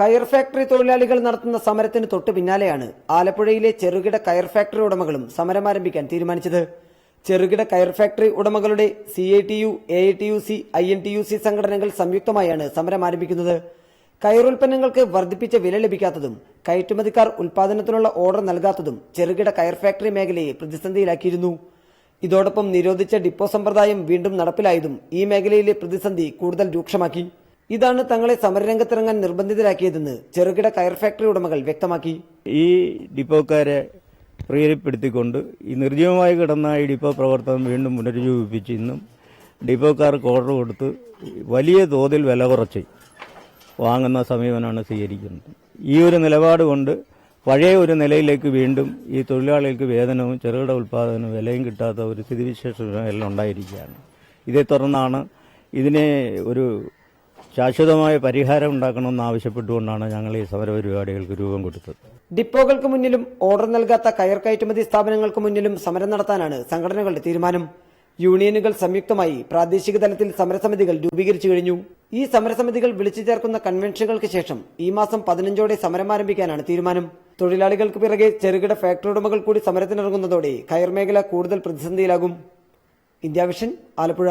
കയർ ഫാക്ടറി തൊഴിലാളികൾ നടത്തുന്ന സമരത്തിന് തൊട്ടു പിന്നാലെയാണ് ആലപ്പുഴയിലെ ചെറുകിട കയർ ഫാക്ടറി ഉടമകളും സമരം ആരംഭിക്കാൻ തീരുമാനിച്ചത്. ചെറുകിട കയർ ഫാക്ടറി ഉടമകളുടെ C I T U A I T U C I N T U C സംഘടനകൾ സംയുക്തമായാണ് സമരം ആരംഭിക്കുന്നത്. കയറുൽപ്പന്നങ്ങൾക്ക് വർദ്ധിപ്പിച്ച വില ലഭിക്കാത്തതും കയറ്റുമതിക്കാർ ഉൽപാദനത്തിനുള്ള ഓർഡർ നൽകാത്തതും ചെറുകിട കയർ ഫാക്ടറി മേഖലയെ പ്രതിസന്ധിയിലാക്കിയിരുന്നു. ഇതോടൊപ്പം നിരോധിച്ച ഡിപ്പോ സമ്പ്രദായം വീണ്ടും നടപ്പിലായതും ഈ മേഖലയിലെ പ്രതിസന്ധി കൂടുതൽ രൂക്ഷമാക്കി. ഇതാണ് തങ്ങളെ സമരരംഗത്തിറങ്ങാൻ നിർബന്ധിതരാക്കിയതെന്ന് ചെറുകിട കയർ ഫാക്ടറി ഉടമകൾ വ്യക്തമാക്കി. ഈ ഡിപ്പോക്കാരെ പ്രേരിപ്പെടുത്തിക്കൊണ്ട് ഈ നിർജീവമായി കിടന്ന ഈ ഡിപ്പോ പ്രവർത്തനം വീണ്ടും പുനരുജ്ജീവിപ്പിച്ച് ഇന്നും ഡിപ്പോക്കാർക്ക് ഓർഡർ കൊടുത്ത് വലിയ തോതിൽ വില കുറച്ച് വാങ്ങുന്ന സമീപനമാണ് സ്വീകരിക്കുന്നത്. ഈ ഒരു നിലപാട് കൊണ്ട് പഴയ ഒരു നിലയിലേക്ക് വീണ്ടും ഈ തൊഴിലാളികൾക്ക് വേതനവും ചെറുകിട ഉൽപ്പാദനവും വിലയും കിട്ടാത്ത ഒരു സ്ഥിതിവിശേഷം എല്ലാം ഉണ്ടായിരിക്കുകയാണ്. ഇതേ തുടർന്നാണ് ഇതിനെ ഒരു ശാശ്വതമായ പരിഹാരം ഉണ്ടാക്കണമെന്ന് ആവശ്യപ്പെട്ടുകൊണ്ടാണ് ഞങ്ങൾ ഈ സമരപരിപാടികൾക്ക് രൂപം കൊടുത്തത്. ഡിപ്പോകൾക്ക് മുന്നിലും ഓർഡർ നൽകാത്ത കയർ കയറ്റുമതി സ്ഥാപനങ്ങൾക്ക് മുന്നിലും സമരം നടത്താനാണ് സംഘടനകളുടെ തീരുമാനം. യൂണിയനുകൾ സംയുക്തമായി പ്രാദേശിക തലത്തിൽ സമരസമിതികൾ രൂപീകരിച്ചു കഴിഞ്ഞു. ഈ സമരസമിതികൾ വിളിച്ചു ചേർക്കുന്ന കൺവെൻഷനുകൾക്ക് ശേഷം ഈ മാസം പതിനഞ്ചോടെ സമരം ആരംഭിക്കാനാണ് തീരുമാനം. തൊഴിലാളികൾക്ക് പിറകെ ചെറുകിട ഫാക്ടറി ഉടമകൾ കൂടി സമരത്തിനിറങ്ങുന്നതോടെ കയർ മേഖല കൂടുതൽ പ്രതിസന്ധിയിലാകും. India vision Alappuzha.